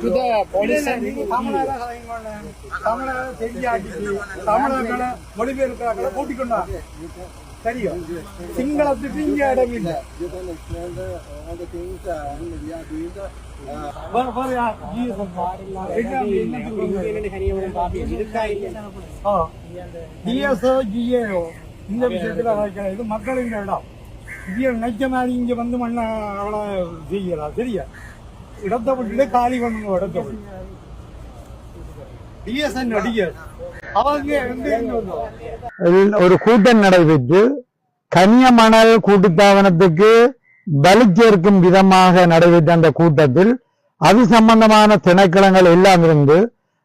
இது போலீஸ் தமிழக தெரிஞ்சாட்டிக்கு தமிழர்களை மொழிபெயர்க்கிறார்களை கூட்டிக் கொண்டாங்க தெரியும் சிங்களத்துக்கு இங்க இடம் இல்லை. things uh, uh, வேற- வேற யார்? ஜி சொல்லுங்க. ஆ. DSO, GAO, இந்த விஷயத்துல இது மக்களின் இடம். இது நினைச்ச மாதிரி இங்கே வந்து மண்ண அவ்வளோ செய்யலாம் சரியா? இடத்தை விட்டுட்டு காலி பண்ணுங்க இடத்தை விட்டு. டிஎஸ்என் டிஎஸ் ஒரு கூட்டம் நடைபெற்று கனிய மணல் கூட்டுத்தாபனத்துக்கு பலி சேர்க்கும் விதமாக நடைபெற்ற அந்த கூட்டத்தில் அது சம்பந்தமான திணைக்களங்கள் எல்லாம் இருந்து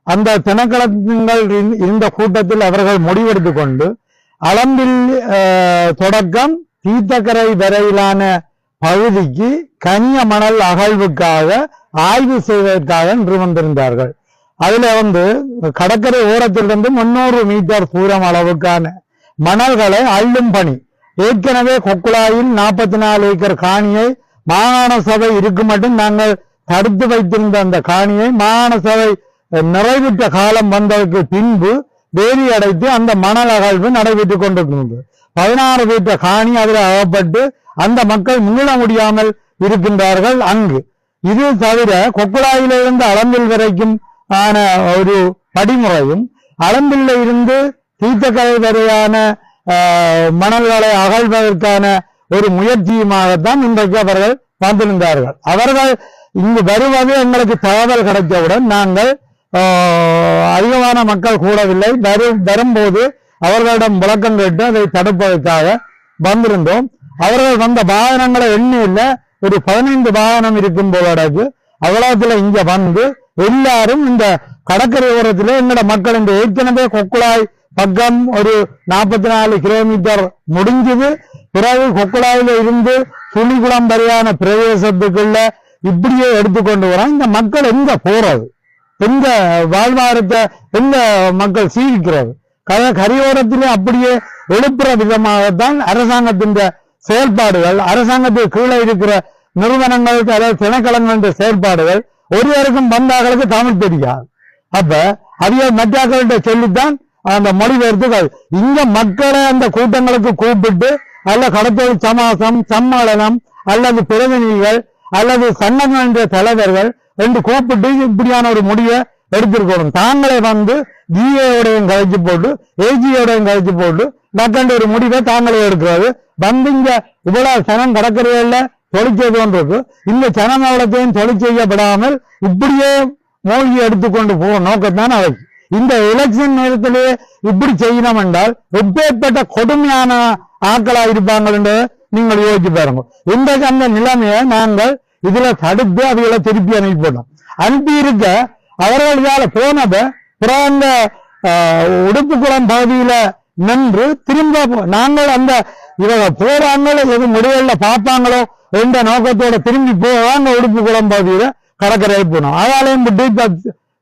அந்த திணைக்களங்கள் இருந்த- கூட்டத்தில் அவர்கள் முடிவெடுத்துக் கொண்டு அளம்பில் தொடக்கம் தீர்த்தக்கரை வரையிலான பகுதிக்கு கனிய மணல் அகழ்வுக்காக ஆய்வு செய்வதற்காக நின்று வந்திருந்தார்கள். அதுல வந்து கடற்கரை ஓரத்திலிருந்து முன்னூறு மீட்டர் தூரம் அளவுக்கான மணல்களை அள்ளும் பணி. ஏற்கனவே கொக்குழாயில் நாற்பத்தி நாலு ஏக்கர் காணியை மாகாண சபை இருக்கும் மட்டும் நாங்கள் தடுத்து வைத்திருந்த அந்த காணியை மாகாண சபை நிறைவிட்ட காலம் வந்ததற்கு பின்பு வேலி அடைத்து அந்த மணல் அகழ்வு நடைபெற்றுக் கொண்டிருந்தது. பதினாறு மீட்டர் காணி அதில் அகப்பட்டு அந்த மக்கள் மீள முடியாமல் இருக்கின்றார்கள் அங்கு. இது தவிர கொக்குழாயிலிருந்து அளம்பில் வரைக்கும் ஆன ஒரு படிமுறையும் அளம்பில் இருந்து தீர்த்தக்கரை வரையான மணல்களை அகழ்வதற்கான ஒரு முயற்சியுமாகத்தான் இன்றைக்கு அவர்கள் வந்திருந்தார்கள். அவர்கள் இங்கு வருவது எங்களுக்கு தகவல் கிடைத்தவுடன் நாங்கள் அதிகமான மக்கள் கூடவில்லை. வரும் வரும்போது அவர்களிடம் விளக்கம் கேட்டு அதை தடுப்பதற்காக வந்திருந்தோம். அவர்கள் வந்த வாகனங்களை எண்ணி இல்லை ஒரு பதினைந்து வாகனம் இருக்கும் போலடக்கு அவ்வளவுல இங்க வந்து எல்லாரும் இந்த கடற்கரை ஓரத்தில் எங்களோட மக்கள் இந்த ஏற்கனவே கொக்குழாய் பக்கம் ஒரு நாற்பத்தி நாலு கிலோமீட்டர் முடிஞ்சது. பிறகு கொக்குழாயில இருந்து துணிக்குளம் வரையான பிரதேசத்துக்குள்ள இப்படியே எடுத்துக்கொண்டு வரோம் இந்த மக்கள் எங்க போறது? எங்க வாழ்வாரத்தை எங்க மக்கள் சீவிக்கிறது கரையோரத்திலே அப்படியே எழுப்புற விதமாகத்தான் அரசாங்கத்தின் செயல்பாடுகள் அரசாங்கத்துக்கு கீழே இருக்கிற நிறுவனங்களுக்கு அதாவது திணைக்களங்களின் செயல்பாடுகள் ஒருவருக்கும் வந்தாக்களுக்கு தமிழ் தெரியாது. அப்ப அவிய மற்றாக்கள்கிட்ட சொல்லித்தான் அந்த மொழிபெயர்த்துகள் இங்க மக்களை அந்த கூட்டங்களுக்கு கூப்பிட்டு அல்ல கடத்தொழில் சமாசம் சம்மேளனம் அல்லது பிரதிநிதிகள் அல்லது சங்கங்களின் தலைவர்கள் என்று கூப்பிட்டு இப்படியான ஒரு முடிவை எடுத்திருக்கணும். தாங்களே வந்து ஜிஏயோடையும் கழிச்சு போட்டு ஏஜியோடையும் கழிச்சு போட்டு டக்குன்ற ஒரு முடிவை தாங்களே எடுக்கிறது வந்து இங்க இவ்வளவு சனம் கடற்கரையில தொழிற்செய்து கொண்டிருக்கு இந்த சனமவளத்தையும் தொழில் செய்யப்படாமல் இப்படியே மூழ்கி எடுத்துக்கொண்டு போக நோக்கத்தான் அவை இந்த எலெக்ஷன் நேரத்திலே இப்படி செய்யணும் என்றால் எப்பேற்பட்ட கொடுமையான ஆக்களா இருப்பாங்கன்னு நீங்கள் யோசிச்சு பாருங்க. இந்த அந்த நிலைமையை நாங்கள் இதுல தடுத்து அவைகளை திருப்பி அனுப்பிவிடணும் அனுப்பி இருக்க அவர்கள் போனதை பிறகு உடுப்புக்குளம் பகுதியில நின்று திரும்ப நாங்கள் அந்த இவங்க போறாங்களோ எது முடிவுல பார்ப்பாங்களோ என்ற நோக்கத்தோட திரும்பி போவாங்க உடுப்புக்குளம் பகுதியில கடற்கரை போனோம். அதாலையும்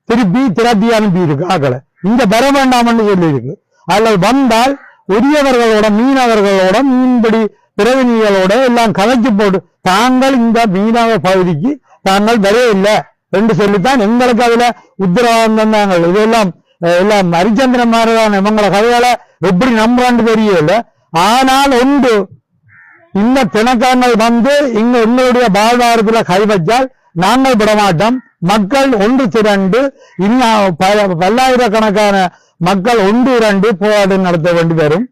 திருப்பி திரட்டி அனுப்பி இருக்கு ஆக்களை. இங்க வர வேண்டாம்னு சொல்லியிருக்கு. அதில் வந்தால் உரியவர்களோட மீனவர்களோட மீன்பிடி பிரதிநிதிகளோட எல்லாம் கலைச்சு போட்டு தாங்கள் இந்த மீனவ பகுதிக்கு தாங்கள் வரையில்லை என்று சொல்லித்தான் எங்களுக்கு அதுல உத்தரவாதம் தந்தாங்க இதெல்லாம் எல்லாம் ஹரிச்சந்திரன் மாதிரிதான் இவங்கள கதைகளை எப்படி நம்புறான்னு தெரியல ஆனால் ஒன்று இந்த திணக்கங்கள் வந்து இங்க எங்களுடைய வாழ்வாரத்துல கைவச்சால் நாங்கள் விடமாட்டோம். மக்கள் ஒன்று திரண்டு இன்னும் பல்லாயிரக்கணக்கான மக்கள் ஒன்று இரண்டு போராட்டம் நடத்த வேண்டி வரும்.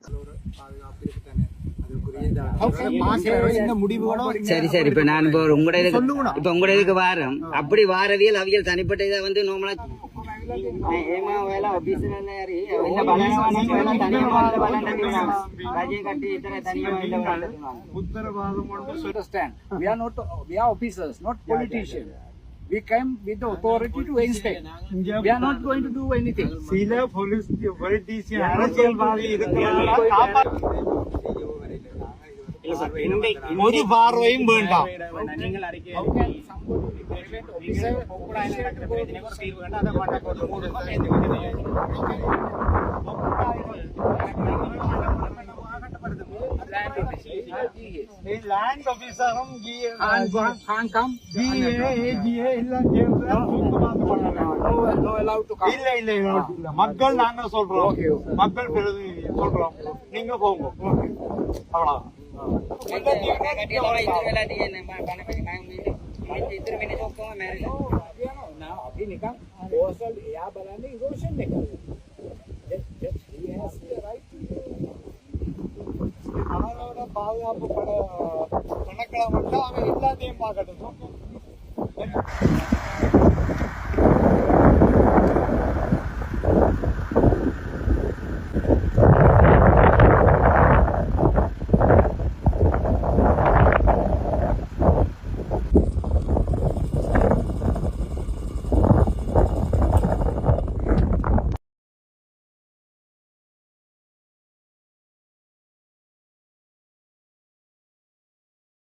சரி சரி. இப்ப நான் இப்போ உங்களோட இதுக்கு இப்ப உங்களோட இதுக்கு வாரம். அப்படி வாரவியல் அவியல் தனிப்பட்ட இதை வந்து நோமலா ஏமா வேலை ஆபீஸ்ல ஏறி இந்த பலனவான வேலை தனியா வந்து பலன் தட்டினாங்க ரஜை கட்டி இத்தனை தனியா இந்த பலன் understand. We are not, we are officers, not politicians. We came with the authority to inspect. We are not going to do anything. சில பொலிட்டீசியன் அரசியல்வாதி இருக்கிறார்கள் ஒரு பார்வையும் வேண்டாம் லேண்ட் ஆபீசரும் பண்ணலாம் இல்ல இல்ல இல்ல. மக்கள் நாங்க சொல்றோம் மக்கள் சொல்றோம் நீங்க போங்க அவ்வளவு इधर मैंने जो कहा मैरिज ना अभी निकाल हॉस्टल यहाँ बनाने रोशन निकाल அவனோட பாதுகாப்பு பட கணக்கில் மட்டும் அவன் எல்லாத்தையும் பார்க்கட்டும்